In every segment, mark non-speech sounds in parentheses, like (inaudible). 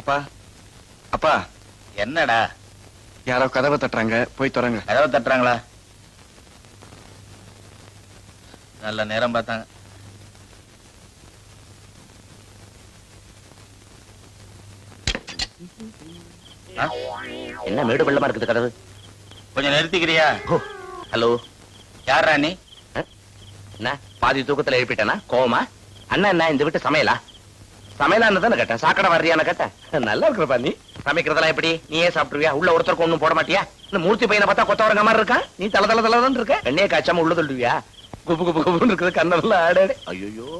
அப்பா அப்பா. என்னடா? யாரோ கதவை தட்டுறாங்க. போய் தொடங்க கதவை தட்டுறாங்களா? நல்ல நேரம் பார்த்தாங்க? என்ன மேடு பள்ளமா இருக்குது கதவு? கொஞ்சம் நிறுத்திக்கிறியா? ஹலோ. யாரா நீ? என்ன? பாதி தூக்கத்துல எழுப்பிட்டேனா? கோவமா? அண்ணா என்ன? இந்த வீட்டு சமையலா? சமையலான்னு தானே கேட்டேன். சாக்கடை வர்றியான்னு கேட்டேன். நல்லா இருக்கிறப்பா நீ. சமைக்கிறதெல்லாம் எப்படி? நீயே சாப்பிட்டுருவியா? உள்ள ஒருத்தருக்கு ஒண்ணும் போட மாட்டியா? இந்த மூர்த்தி பையனை பார்த்தா கொத்தவரங்க மாதிரி இருக்கா? நீ தல தல தலதான் இருக்க. எண்ணெயை காய்ச்சாம உள்ள சொல்லுவியா குப்பு குப்பு குப்புன்னு இருக்குது கண்ணெல்லாம் ஆடாடு. ஐயோ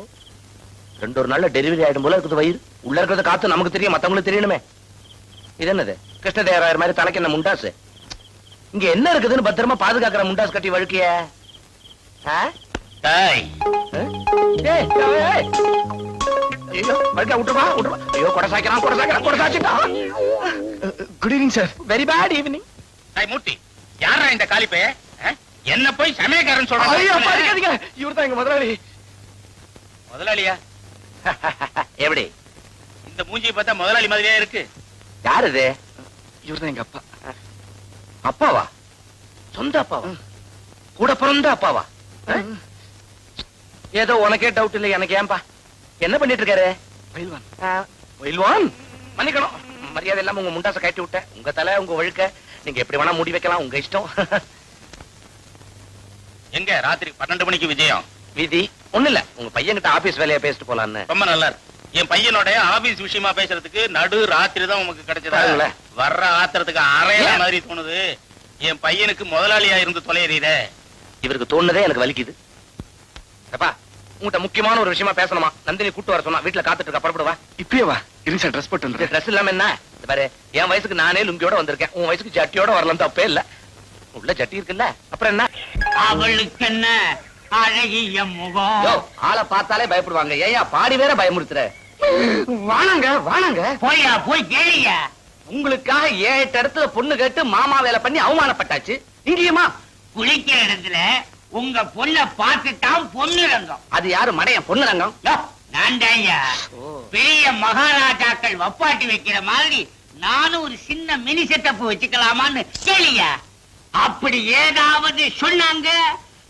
ரெண்டு ஒரு நாள்ல டெலிவரி ஆயிடும் போல இருக்குது வயிறு. உள்ள இருக்கிறது காத்து நமக்கு தெரியும் மத்தவங்களுக்கு தெரியணுமே. இது என்னது? கிருஷ்ணதேவராயர் மாதிரி தலைக்கு என்ன முண்டாசு? இங்க என்ன இருக்குதுன்னு பத்திரமா பாதுகாக்கிற முண்டாஸ் கட்டி வழுக்கிய? ஐயோ. ஐயோ, கொடை சாய்க்கிறான், கொடை சாய்க்கிறான், கொடை சாய்ச்சிட்டான். Good evening sir Very bad evening. டேய் மூர்த்தி யாரா இந்த காலிப்பைய என்ன போய் சமயக்காரன் ஐயோ இருக்காதீங்க இவர் தான் எங்க முதலாளி. முதலாளியா? (laughs) எப்படி? இந்த மூஞ்சியை பார்த்தா முதலாளி மாதிரியே இருக்கு. யார் இது? இவர் தான் எங்க அப்பா. அப்பாவா? சொந்த அப்பாவா? கூட பிறந்த அப்பாவா? ஏதோ உனக்கே டவுட் இல்லை எனக்கு ஏன்பா? என்ன பண்ணிட்டு இருக்காரு பயில்வான் பயில்வான்? மன்னிக்கணும். மரியாதை இல்லாம உங்க முண்டாசை கட்டி விட்டேன். உங்க தலை உங்க ஒழுக்க நீங்க எப்படி வேணா முடி வைக்கலாம் உங்க இஷ்டம். (laughs) எங்க? ராத்திரி பன்னெண்டு மணிக்கு விஜயம். விதி? ஒண்ணு இல்ல. உங்க பையன்கிட்ட ஆபீஸ் வேலையா பேசிட்டு போலான்னு. ரொம்ப நல்லா என் பையனோட ஆபீஸ் விஷயமா பேசுறதுக்கு நடு ராத்திரி தான் உமக்கு கிடைச்சதா. வர்ற ஆத்திரத்துக்கு அறையில? மாதிரி தோணுது. என் பையனுக்கு முதலாளியா இருந்து தொலைறீரே. இவருக்கு தோணுதே எனக்கு வலிக்குது. அப்பா உங்ககிட்ட முக்கியமான ஒரு விஷயமா பேசணுமா? நந்தினி கூட்டு வர சொன்னா வீட்டுல காத்துட்டு இருக்கா புறப்படுவா? இப்பயே வா. ட்ரெஸ் போட்டு. ட்ரெஸ் இல்லாம என்ன? பாரு என் வயசுக்கு நானே லுங்கியோட வந்திருக்கேன். உன் வயசுக்கு ஜட்டியோட வரலாம் தப்பே இல்ல. உள்ள ஜட்டி இருக்குல்ல. அப்புறம் என்ன? அவளுக்கு என்ன அழகிய முகம்? ஆளை பார்த்தாலே பயப்படுவாங்க. ஏயா பாடி வேற பயமுறுத்துற. வாணங்க வாணங்க. போயா போய் கேளியா. உங்களுக்காக ஏழு இடத்துல பொண்ணு கேட்டு மாமா வேலை பண்ணி அவமானப்பட்டாச்சு. இங்கேயுமா? குளிக்கிற இடத்துல உங்க பொண்ண பார்த்துட்டான் பொண்ணு ரங்கம் அது யாரு மடையன் பொண்ணு ரங்கம் நான் பெரிய மகாராஜாக்கள் வப்பாட்டி வைக்கிற மாதிரி நானும் ஒரு சின்ன மினி செட்டப் வச்சுக்கலாமான்னு கேளியா அப்படி ஏதாவது சொன்னாங்க?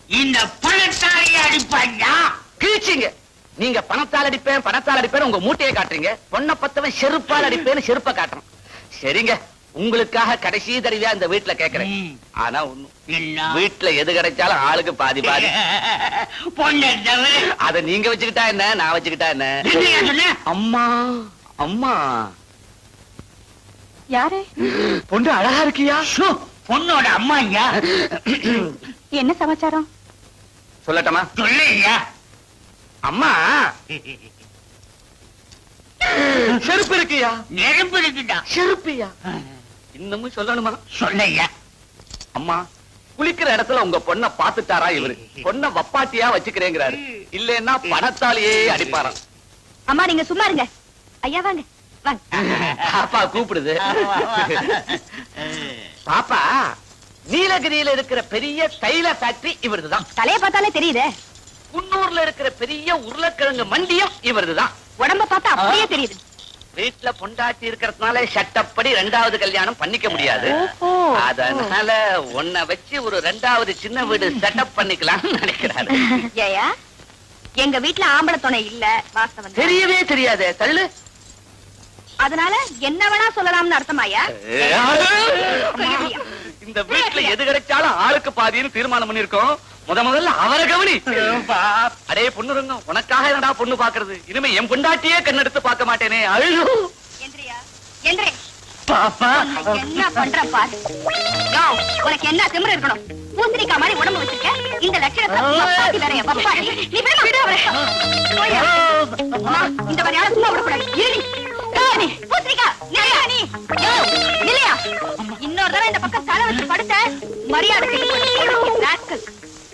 இந்த பணத்தாரியை அடிப்பாங்க. கிழிச்சிங்க. நீங்க பணத்தால் அடிப்பேன் பணத்தால் அடிப்பேன் உங்க மூட்டையை காட்டுறீங்க. பொண்ணை பத்தவன் செருப்பால் அடிப்பேன்னு செருப்ப காட்டுறோம் சரிங்க. உங்களுக்காக கடைசி தடவையா இந்த வீட்டுல கேக்குறேன். ஆனா ஒண்ணும் வீட்டுல எது கிடைச்சாலும் ஆளுக்கு பாதி பாதி. (laughs) அத நீங்க வச்சுக்கிட்டா என்ன நான் வச்சுக்கிட்டா என்ன? அம்மா அம்மா. யாரு? பொண்ணு அழகா இருக்கியா? பொண்ணோட அம்மா ஐயா என்ன சமாச்சாரம்? சொல்லட்டமா? சொல்லையா அம்மா. (laughs) செருப்பு இருக்கியா? நெருப்பு இருக்குடா செருப்பியா? இன்னமும் சொல்லணுமா? சொல்லையா அம்மா குளிக்கிற இடத்துல உங்க பொண்ண பாத்துட்டாரா இவரு? பொண்ண வப்பாட்டியா வச்சுக்கிறேங்கிறாரு. இல்லன்னா பணத்தாலேயே அடிப்பாராம். அம்மா நீங்க சும்மா இருங்க. ஐயா வாங்க. வாங்க. பாப்பா கூப்பிடுது. பாப்பா நீலகிரியில இருக்கிற பெரிய தைல ஃபேக்டரி இவருதுதான். தலைய பார்த்தாலே தெரியுதே. குன்னூர்ல இருக்கிற பெரிய உருளைக்கிழங்கு மண்டியும் இவருதுதான். உடம்ப பார்த்தா அப்படியே தெரியுது. வீட்டுல பொண்டாட்டி இருக்கிறதுனால சட்டப்படி ரெண்டாவது கல்யாணம் பண்ணிக்க முடியாது. அதனால உன்னை வச்சு ஒரு ரெண்டாவது சின்ன வீடு செட்டப் பண்ணிக்கலாம்னு நினைக்கிறாரு. (laughs) ஏயா எங்க வீட்ல ஆம்பளை துணை இல்ல தான். தெரியவே தெரியாதே. தள்ளு. அதனால என்ன வேணா சொல்லலாம்னு அர்த்தமாயா இந்த வீட்டுல எது கிடைச்சாலும் ஆளுக்கு பாதின்னு தீர்மானம் பண்ணிருக்கோம் முத முதல்ல அவரை கவனி. அடே பொண்ணுருங்க உனக்காக என்னடா பொண்ணு பாக்குறது இனிமே என் பொண்டாட்டியே கண்ணெடுத்து பார்க்க மாட்டேனே. உன்னை என்ன பண்ற பாரு. உனக்கு என்ன திமிரு இருக்கணும்? பூசணிக்கா மாதிரி உடம்பு வச்சிருக்க? இந்த லட்சணத்தை வப்பாட்டி வேறயா வப்பாட்டி நீ போய் விடு அவரை. போயா. அம்மா, இந்த மாதிரி ஆளை சும்மா விடக்கூடாது. இரு நீ. ஏய், நீ, பூசணிக்கா நிலையா நீ? யோ, நிலையா இன்னொரு தடவை இந்த பக்கம் தலை வச்சு படுத்த மரியாதை.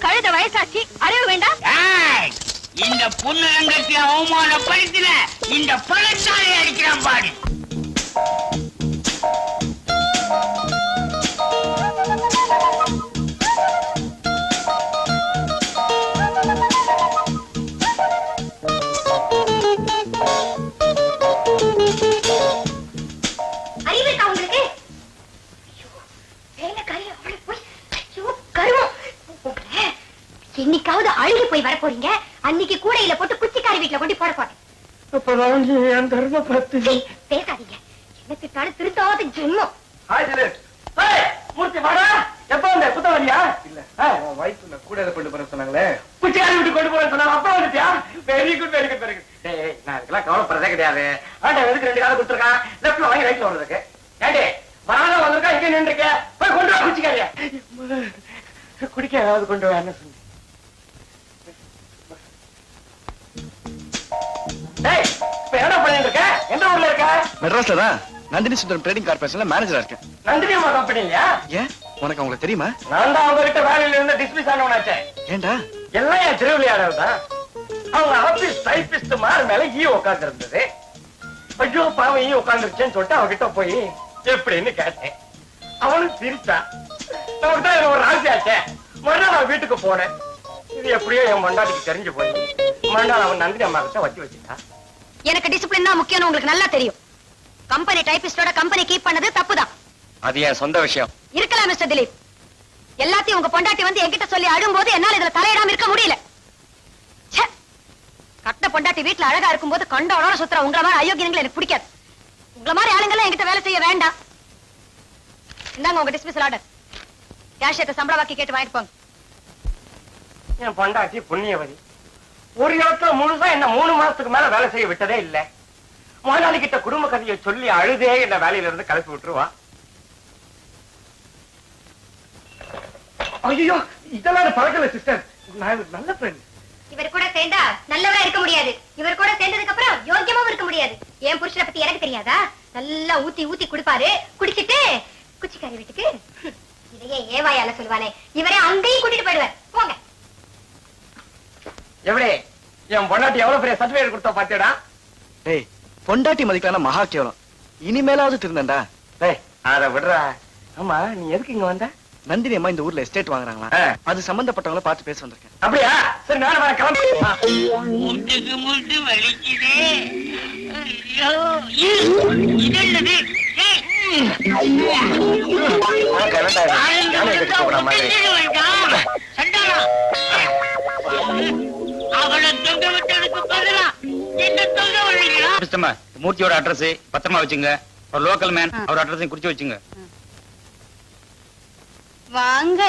கழுத வயசாச்சு அறிவு வேண்டாம்? இந்த பொண்ணு ரங்கத்தை அவமானப்படுத்தின. இந்த பழச்சாலை அடிக்கிறான் பாடு போறீங்க? அன்னைக்கு கூடையில போட்டு குச்சிக்காரி வீட்டுல கொண்டு போட போறேன். என் பார்த்து பேசாதீங்க. என்ன திட்டாலும் ஜென்மம். ஹாய் மூர்த்தி வாடா. எப்ப வந்த? புத்த வரியா இல்ல. வைஃப் நான் கூட கொண்டு போற சொன்னாங்களே. குச்சியாரி விட்டு கொண்டு போற சொன்னாங்க. அப்ப வந்துட்டியா? Very good very good very good ஏய் நான் இதுக்கெல்லாம் கவலைப்படுறதே கிடையாது. ஆண்டா எதுக்கு ரெண்டு காலம் கொடுத்துருக்கான் லெஃப்ட்ல வாங்கி ரைட்ல வர்றதுக்கு ஏண்டி வராத வந்திருக்கா? இங்க நின்றுக்க போய் கொண்டு வா குச்சிக்காரிய. குடிக்க ஏதாவது கொண்டு வா என்ன மெட்ராஸ்ல தான் நந்தினி சுந்தரம் ட்ரேடிங் கார்பரேஷன்ல மேனேஜரா இருக்கேன். நந்தினி அம்மா கம்பெனி இல்லையா ஏன்? உனக்கு அவங்களை தெரியுமா? நான் தான் அவங்க கிட்ட வேலையில இருந்து டிஸ்மிஸ் ஆனவனாச்சே ஏன்டா? எல்லாம் என் திருவிளையாடல் தான். அவங்க ஆபீஸ் டைபிஸ்ட் மாறு மேல ஈ உட்கார்ந்து இருந்தது ஐயோ பாவம் ஈ உட்கார்ந்துருச்சேன்னு சொல்லிட்டு அவகிட்ட போய் எப்படின்னு கேட்டேன். அவனும் சிரிச்சா நமக்கு தான் இது ஒரு ராசியாச்சே மறுநாள் அவன் வீட்டுக்கு போனேன். இது எப்படியோ என் மண்டாட்டிக்கு தெரிஞ்சு போய் மறுநாள் அவன் நந்தினி அம்மா கிட்ட வச்சு வச்சுட்டான். எனக்கு டிசிப்ளின் தான் முக்கியம்னு உங்களுக்கு நல்லா தெரியும். கம்பெனி டைபிஸ்டோட கம்பெனி கீப் பண்ணது தப்புதான். அது என் சொந்த விஷயம். இருக்கலாம் மிஸ்டர் திலீப்? எல்லாத்தையும் உங்க பொண்டாட்டி வந்து என்கிட்ட சொல்லி அழும்போது என்னால இதுல தலையிடாம இருக்க முடியல. ச்சே. கட்ட பொண்டாட்டி வீட்டுல அழகா இருக்கும்போது கண்டோட சுத்துற. உங்கள மாதிரி அயோக்கியங்களை எனக்கு பிடிக்காது. உங்கள மாதிரி ஆளுங்கெல்லாம் என்கிட்ட வேலை செய்ய வேண்டாம். இந்தாங்க உங்க டிஸ்மிஸ் ஆர்டர் கேஷியத்தை சம்பள வாக்கி கேட்டு வாங்கிட்டு போங்க. என் பொண்டாட்டி புண்ணியவதி. ஒரு இடத்துல முழுசா என்ன மூணு மாசத்துக்கு மேல வேலை செய்ய விட்டதே இல்ல. முதலாளி கிட்ட குடும்ப கதையை சொல்லி அழுதே என்ன வேலையில இருந்து கிளப்பி விட்டுருவா? ஐயோ இதெல்லாம் பழக்கல சிஸ்டர் நான் நல்ல ஃப்ரெண்ட் இவர் கூட சேர்ந்தா நல்லவரா இருக்க முடியாது. இவர் கூட சேர்ந்ததுக்கு அப்புறம் யோக்கியமாவும் இருக்க முடியாது. என் புருஷனை பத்தி எனக்கு தெரியாதா? நல்லா ஊத்தி ஊத்தி குடிப்பாரு. குடிச்சிட்டு குச்சிக்காரி வீட்டுக்கு இதையே ஏவாயால சொல்லுவானே. இவரே அங்கேயும் கூட்டிட்டு போயிடுவார். போங்க. எப்படி என் பொண்டாட்டி எவ்வளவு பெரிய சர்டிபிகேட் கொடுத்தா பாத்தியடா பொண்டாட்டி மதிக்கலான மகா கேவலம். இனிமேலாவது திருந்தண்டா. டேய் அத விடுறா. ஆமா நீ எதுக்கு இங்க வந்த? நந்தினி அம்மா இந்த ஊர்ல எஸ்டேட் வாங்குறாங்களா. அது சம்பந்தப்பட்டவங்கள பார்த்து பேச வந்திருக்கேன். அப்படியா? சரி நானும் வரேன். கிளம்பு. முட்டு வலிக்குதே. ஐயோ இது என்னது ஏய், நான் கரண்டா மூர்த்தியோட அட்ரஸ் பத்திரமா வச்சுங்க. ஒரு லோக்கல் மேன் அவர் அட்ரஸையும் குறிச்சு வச்சுங்க. வாங்க.